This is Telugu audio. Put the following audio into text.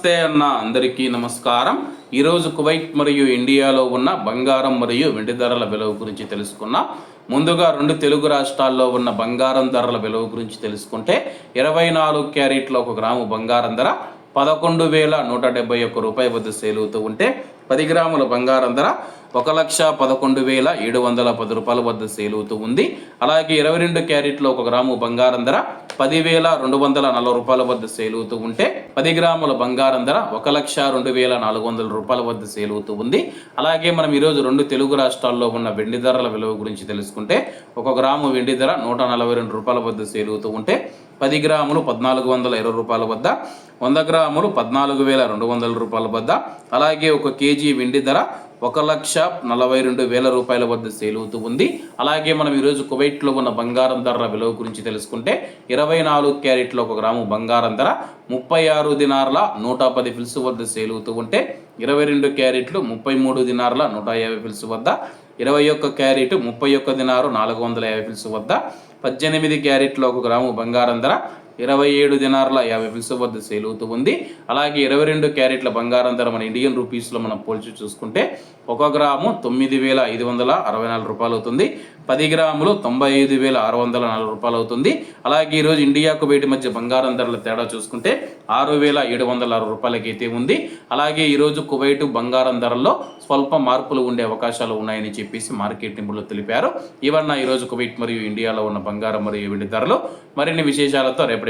నమస్తే అన్న అందరికీ నమస్కారం. ఈరోజు కువైట్ మరియు ఇండియాలో ఉన్న బంగారం మరియు వెండి ధరల విలువ గురించి తెలుసుకున్నాం. ముందుగా రెండు తెలుగు రాష్ట్రాల్లో ఉన్న బంగారం ధరల విలువ గురించి తెలుసుకుంటే ఇరవై నాలుగు క్యారెట్ల ఒక గ్రాము బంగారం ధర పదకొండు వేల నూట డెబ్బై ఒక్క రూపాయి వద్ద సేల్ అవుతూ ఉంటే పది గ్రాముల బంగారం ధర ఒక లక్ష పదకొండు వేల ఏడు వందల పది రూపాయల వద్ద సేల్ అవుతూ ఉంది. అలాగే ఇరవై రెండు క్యారెట్లో ఒక గ్రాము బంగారం ధర పదివేల రెండు వందల నలభై రూపాయల వద్ద సేల్ అవుతూ ఉంటే పది గ్రాముల బంగారం ధర ఒక లక్ష రెండు వేల నాలుగు వందల రూపాయల వద్ద సేల్ అవుతూ ఉంది. అలాగే మనం ఈరోజు రెండు తెలుగు రాష్ట్రాల్లో ఉన్న వెండి ధరల విలువ గురించి తెలుసుకుంటే ఒక గ్రాము వెండి ధర నూట నలభై రెండు రూపాయల వద్ద సేల్ అవుతూ ఉంటే పది గ్రాములు పద్నాలుగు వందల ఇరవై రూపాయల వద్ద వంద గ్రాములు పద్నాలుగు వేల రెండు వందల రూపాయల వద్ద. అలాగే ఒక కేజీ వెండి ధర ఒక లక్ష నలభై రెండు వేల రూపాయల వద్ద సేల్ అవుతూ ఉంది. అలాగే మనం ఈరోజు కువైట్లో ఉన్న బంగారం ధరల విలువ గురించి తెలుసుకుంటే ఇరవై నాలుగు క్యారెట్లో ఒక గ్రాము బంగారం ధర ముప్పై ఆరు దినార్ల నూట పది ఫిల్స్ వద్ద సేల్ అవుతూ ఉంటే ఇరవై రెండు క్యారెట్లు ముప్పై మూడు దినార్ల నూట యాభై ఫిల్స్ వద్ద. ఇరవై ఒక్క క్యారెట్ ముప్పై ఒక్క దినారు నాలుగు వందల యాభై ఫిల్స్ వద్ద. పద్దెనిమిది క్యారెట్లు ఒక గ్రాము బంగారం ధర ఇరవై ఏడు దినార్ల యాభై ఫిల్స్ వద్ద సేల్ అవుతూ ఉంది. అలాగే ఇరవై రెండు క్యారెట్ల బంగారం ధర మన ఇండియన్ రూపీస్లో మనం పోల్చి చూసుకుంటే ఒక గ్రాము తొమ్మిది వేల ఐదు వందల అరవై నాలుగు రూపాయలు అవుతుంది. పది గ్రాములు తొంభై ఐదు వేల ఆరు వందల నాలుగు రూపాయలు అవుతుంది. అలాగే ఈరోజు ఇండియాకు బయట మధ్య బంగారం ధరల తేడా చూసుకుంటే ఆరు వేల ఏడు వందల ఆరు రూపాయలకైతే ఉంది. అలాగే ఈరోజు కువైటు బంగారం ధరల్లో స్వల్ప మార్పులు ఉండే అవకాశాలు ఉన్నాయని చెప్పేసి మార్కెట్ నిపుణులు తెలిపారు. ఇవన్న ఈరోజు కువైట్ మరియు ఇండియాలో ఉన్న బంగారం మరియు వెండి ధరలు మరిన్ని విశేషాలతో రేపటి